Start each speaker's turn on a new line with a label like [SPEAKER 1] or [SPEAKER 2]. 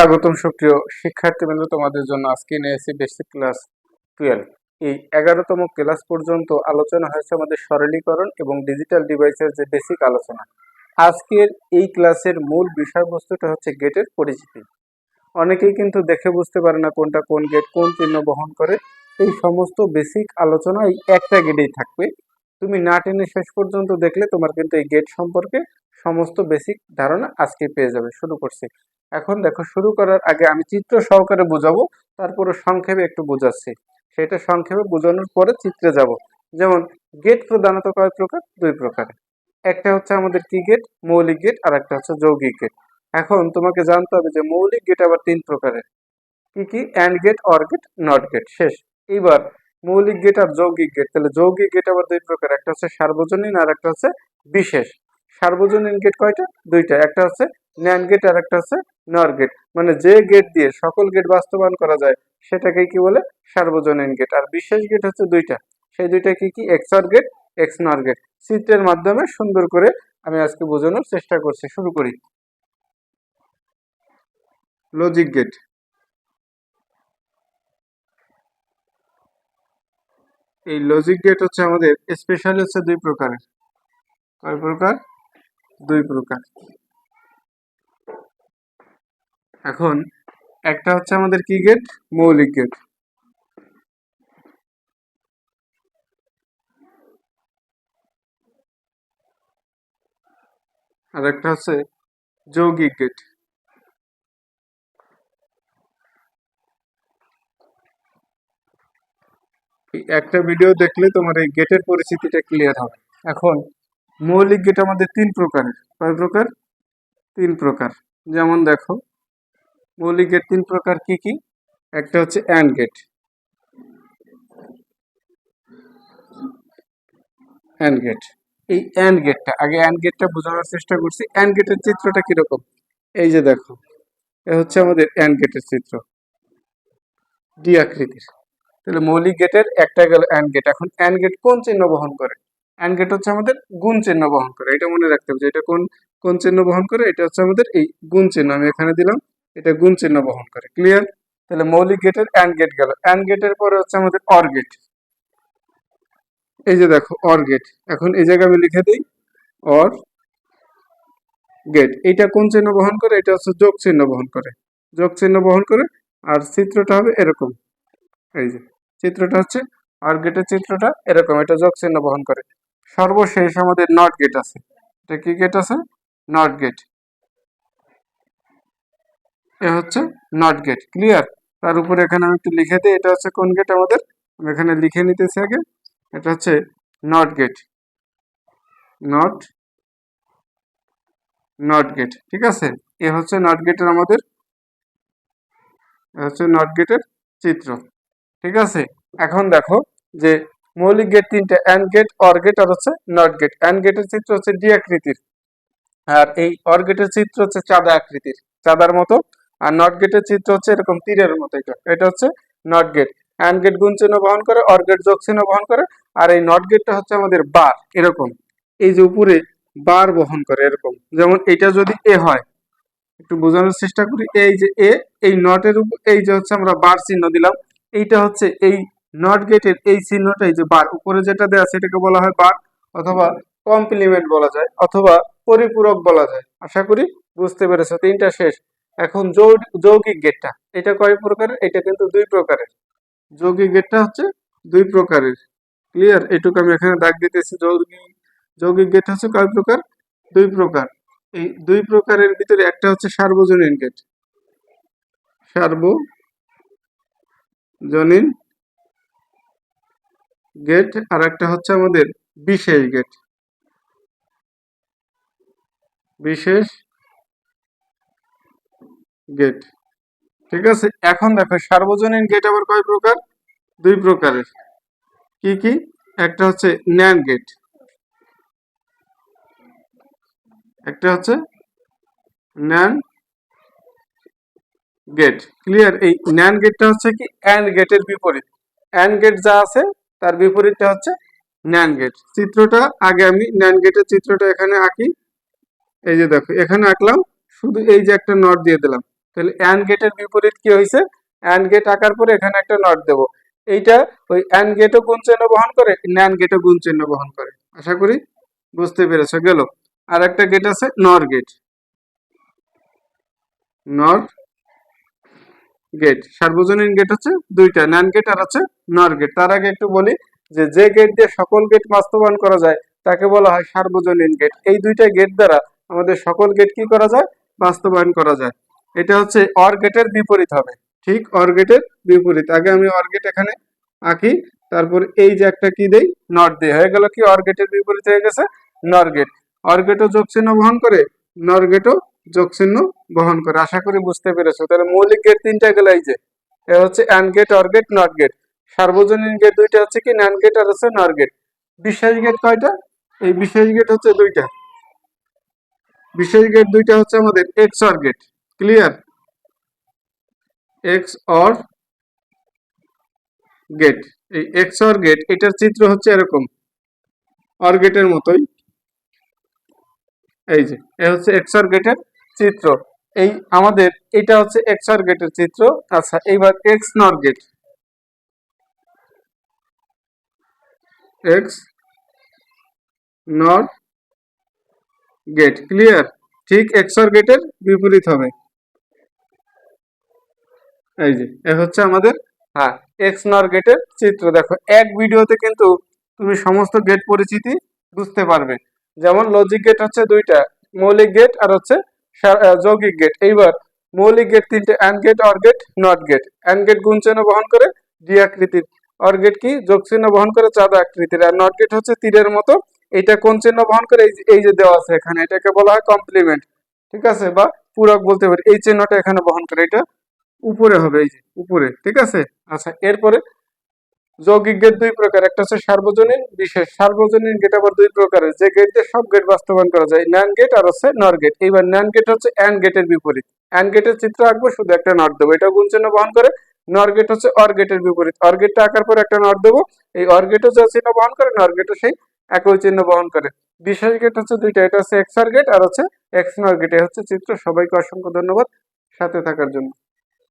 [SPEAKER 1] স্বাগতম সুপ্রিয় শিক্ষার্থীবৃন্দ, তোমাদের জন্য আজকে নিয়ে বেসিক ক্লাস টুয়েলভ এই এগারোতম ক্লাস পর্যন্ত আলোচনা হয়েছে আমাদের সরলীকরণ এবং ডিজিটাল ডিভাইসের যে বেসিক আলোচনা। আজকের এই ক্লাসের মূল বিষয়বস্তুটা হচ্ছে গেটের পরিচিতি। অনেকেই কিন্তু দেখে বুঝতে পারে না কোনটা কোন গেট কোন চিহ্ন বহন করে। এই সমস্ত বেসিক আলোচনা এই একটা গেটেই থাকবে। তুমি না টেনে শেষ পর্যন্ত দেখলে তোমার কিন্তু এই গেট সম্পর্কে সমস্ত বেসিক ধারণা আজকে পেয়ে যাবে। শুরু করছি। এখন দেখো শুরু করার আগে আমি চিত্র সহকারে বোঝাবো, তারপরে সংক্ষেপে একটু বোঝাচ্ছি। সেটা সংক্ষেপে বোঝানোর পরে চিত্রে যাব। যেমন গেট প্রধানত কয় প্রকার? দুই প্রকার। একটা হচ্ছে আমাদের কি গেট মৌলিক গেট আর একটা হচ্ছে যৌগিক গেট এখন তোমাকে জানতে হবে যে মৌলিক গেট আবার তিন প্রকারের। কি কি? And gate or gate not gate শেষ। এইবার, মৌলিক গেট আর যৌগিক গেট তাহলে যৌগিক গেট আবার দুই প্রকার। একটা হচ্ছে সার্বজনীন আর একটা হচ্ছে বিশেষ। সার্বজনীন গেট কয়টা? দুইটা। একটা হচ্ছে ন্যান গেট আর একটা হচ্ছে নর গেট মানে যে গেট দিয়ে সকল গেট বাস্তবায়ন করা যায় সেটাকে কি বলে? সার্বজনীন গেট আর বিশেষ গেট হচ্ছে দুইটা। সেই দুইটা কি কি? এক্সর গেট এক্স নর গেট চিত্রের মাধ্যমে সুন্দর করে আমি আজকে বোঝানোর চেষ্টা করছি। শুরু করি। লজিক গেট এই লজিক গেট হচ্ছে আমাদের স্পেশালি হচ্ছে দুই প্রকারের। কয় প্রকার? দুই প্রকার। এখন একটা হচ্ছে আমাদের কি গেট মৌলিক গেট আর একটা হচ্ছে যৌগিক গেট একটা ভিডিও দেখলে তোমার এই গেটের পরিস্থিতিটা ক্লিয়ার হবে। এখন মৌলিক গেট আমাদের তিন প্রকারের। কয় প্রকার? তিন প্রকার। যেমন দেখো, মৌলিক গেট তিন প্রকার কি কি? একটা হচ্ছে অ্যান্ড গেট। And gate. এই অ্যান্ড গেটটা, আগে অ্যান্ড গেটটা বোঝানোর চেষ্টা করছি। অ্যান্ড গেটের চিত্রটা কীরকম? এই যে দেখো, এ হচ্ছে আমাদের অ্যান্ড গেটের চিত্র। ডি আকৃতির। তাহলে মৌলিক গেটের একটা গেল অ্যান্ড গেট। এখন অ্যান্ড গেট কোন চিহ্ন বহন করে? অ্যান্ড গেট হচ্ছে আমাদের গুণ চিহ্ন বহন করে। এটা মনে রাখতে হবে যে এটা কোন কোন চিহ্ন বহন করে? এটা হচ্ছে আমাদের এই গুণ চিহ্ন। আমি এখানে দিলাম, এটা গুণ চিহ্ন বহন করে। ক্লিয়ার তাহলে মৌলিক গেটের অ্যান্ড গেট গেল। অ্যান্ড গেটের পরে হচ্ছে আমাদের অর গেট এই যে দেখো অর গেট এখন এই জায়গায় আমি লিখে দিই অর গেট এইটা কোন চিহ্ন বহন করে? এটা হচ্ছে যোগ চিহ্ন বহন করে। যোগ চিহ্ন বহন করে, আর চিত্রটা হবে এরকম। এই যে, চিত্রটা হচ্ছে আর গেটের চিত্রটা এরকম। এটা যোগ চিহ্ন বহন করে। সর্বশেষ আমাদের নট গেট আছে। এটা কি গেট আছে? নট গেট এ হচ্ছে নট গেট ক্লিয়ার তার উপরে এখানে আমি একটু লিখে দিই, এটা হচ্ছে কোন গেট আমাদের? আমি এখানে লিখে নিতেছি আগে। এটা হচ্ছে not gate not not gate ঠিক আছে? এ হচ্ছে নট গেটের আমাদের হচ্ছে নট গেটের চিত্র। ঠিক আছে? এখন দেখো যে মৌলিক গেট তিনটে অ্যান্ড গেট অর গেট আর হচ্ছে নট গেট অ্যান্ড গেটের চিত্র হচ্ছে ডি আকৃতির। আর এই অর গেটের চিত্র হচ্ছে চাঁদা আকৃতির, চাঁদার মতো। আর নট গেটের চিত্র হচ্ছে এরকম তীরের মতো এটা। এটা হচ্ছে নট গেট অ্যান্ড গেট গুণ চিহ্ন বহন করে অর গেট যোগ চিহ্ন বহন করে। আর এই নট গেটটা হচ্ছে আমাদের বার এরকম। এই যে উপরে বার বহন করে, এরকম। যেমন এটা যদি এ হয়, একটু বোঝানোর চেষ্টা করি। এই যে এ এই নটের উপর এই যে হচ্ছে আমরা বার চিহ্ন দিলাম। এইটা হচ্ছে এই নট গেটের এই চিহ্নটাই যে বার উপরে যেটা দেওয়া সেটাকে বলা হয় বার অথবা কমপ্লিমেন্ট বলা যায় অথবা পরিপূরক বলা যায়। আশা করি বুঝতে পেরেছ, তিনটা শেষ। এখন যৌগিক গেটটা এটা কয় প্রকারের? এটা কিন্তু দুই প্রকারের। যৌগিক গেটটা হচ্ছে দুই প্রকারের। ক্লিয়ার এটুকু আমি এখানে দাগ দিতেছি। যৌগিক যৌগিক গেট হচ্ছে কয় প্রকার? দুই প্রকার। এই দুই প্রকারের ভিতরে একটা হচ্ছে সার্বজনীন গেট সার্বজনীন গেট আর একটা হচ্ছে আমাদের বিশেষ গেট বিশেষ গেট ঠিক আছে? এখন দেখো, সার্বজনীন গেট আবার কয় প্রকার? দুই প্রকারের। কি কি? একটা হচ্ছে ন্যান গেট একটা হচ্ছে ন্যান গেট ক্লিয়ার এই ন্যান গেটটা হচ্ছে কি? অ্যান্ড গেটের বিপরীত। অ্যান্ড গেট যা আছে তার বিপরীতটা হচ্ছে ন্যান গেট চিত্রটা, আগে আমি ন্যান গেটের চিত্রটা এখানে আঁকি। এই যে দেখো, এখানে আঁকলাম, শুধু এই যে একটা নট দিয়ে দিলাম। তাহলে অ্যান্ড গেটের বিপরীত কি হয়েছে? অ্যান্ড গেট আঁকার পরে এখানে একটা নট দেব। এইটা ওই অ্যান্ড গেটও গুণ চিহ্ন বহন করে ন্যান গেটও গুণ চিহ্ন বহন করে। আশা করি বুঝতে পেরেছ। গেল। আর একটা গেট আছে নর গেট নর গেট সার্বজনীন গেট হচ্ছে দুইটা ন্যান গেট আর আছে নর গেট তার আগে একটু বলি যে যে গেট দিয়ে সকল গেট বাস্তবায়ন করা যায়, তাকে বলা হয় সার্বজনীন গেট এই দুইটা গেট দ্বারা আমাদের সকল গেট কি করা যায়? বাস্তবায়ন করা যায়। এটা হচ্ছে অর গেটের বিপরীত হবে। ঠিক অর গেটের বিপরীত। আগে আমি অর গেট এখানে আঁকি, তারপর এই যে একটা কি দেই? নট দিয়ে হয়ে গেল কি? অর গেটের বিপরীত হয়ে গেছে নর গেট অর গেটও যোগ চিহ্ন বহন করে নর গেটও যোগ চিহ্ন বহন করে। আশা করি বুঝতে পেরেছ। তাহলে মৌলিক গেট তিনটা গেল এই যে। হচ্ছে and gate or gate not gate সার্বজনীন গেট দুইটা হচ্ছে কি? ন্যান গেট আর হচ্ছে নর গেট বিশেষ গেট কয়টা? এই বিশেষ গেট হচ্ছে দুইটা। বিশেষ গেট দুইটা হচ্ছে আমাদের XOR gate clear XOR gate এই এক্স অর গেট এটার চিত্র হচ্ছে এরকম। অর গেটের মতোই। এই যে, এ হচ্ছে এক্স অর গেটের চিত্র। এই আমাদের এটা হচ্ছে এক্স আর গেটের চিত্র। আচ্ছা এইবার XNOR gate X not gate clear ঠিক এক্সর গেটের বিপরীত হবে। এই যে, এ হচ্ছে আমাদের হ্যাঁ এক্স নর গেটের চিত্র। দেখো, এক ভিডিওতে কিন্তু তুমি সমস্ত গেট পরিচিতি বুঝতে পারবে। যেমন লজিক গেট হচ্ছে দুইটা, মৌলিক গেট আর হচ্ছে যৌগিক গেট এইবার মৌলিক গেট তিনটে and gate or gate not gate and gate গুণ চিহ্ন বহন করে ডি আকৃতির। অর গেট কি? যোগ চিহ্ন বহন করে চাঁদা আকৃতির। আর নট গেট হচ্ছে তীরের মতো। এটা কোন চিহ্ন বহন করে? এই এই যে দেওয়া আছে এখানে, এটাকে বলা হয় কমপ্লিমেন্ট ঠিক আছে? বা পূরক বলতে পারি। এই চিহ্নটা এখানে বহন করে। এটা উপরে হবে, এই যে উপরে। ঠিক আছে? আচ্ছা এরপরে যৌগিক গেট দুই প্রকার, একটা হচ্ছে সার্বজনীন, বিশেষ সার্বজনীন গেট আবার দুই প্রকারের। যে গেট সব গেট বাস্তবায়ন করা যায় ন্যান গেট আর হচ্ছে নর গেট এইবার ন্যান গেট হচ্ছে অ্যান্ড গেটের বিপরীত। অ্যান্ড গেটের চিত্র আঁকবো, শুধু একটা নট দেবো। এটা গুণ চিহ্ন বহন করে নর গেট হচ্ছে অর গেটের বিপরীত। অর গেটটা আঁকার পর একটা নট দেবো। এই অর গেটও যে চিহ্ন বহন করে নর গেটও সেই একই চিহ্ন বহন করে। বিশেষ গেট হচ্ছে দুইটা, এটা হচ্ছে এক্স আর গেট আর হচ্ছে এক্স নর গেট হচ্ছে চিত্র। সবাইকে অসংখ্য ধন্যবাদ সাথে থাকার জন্য।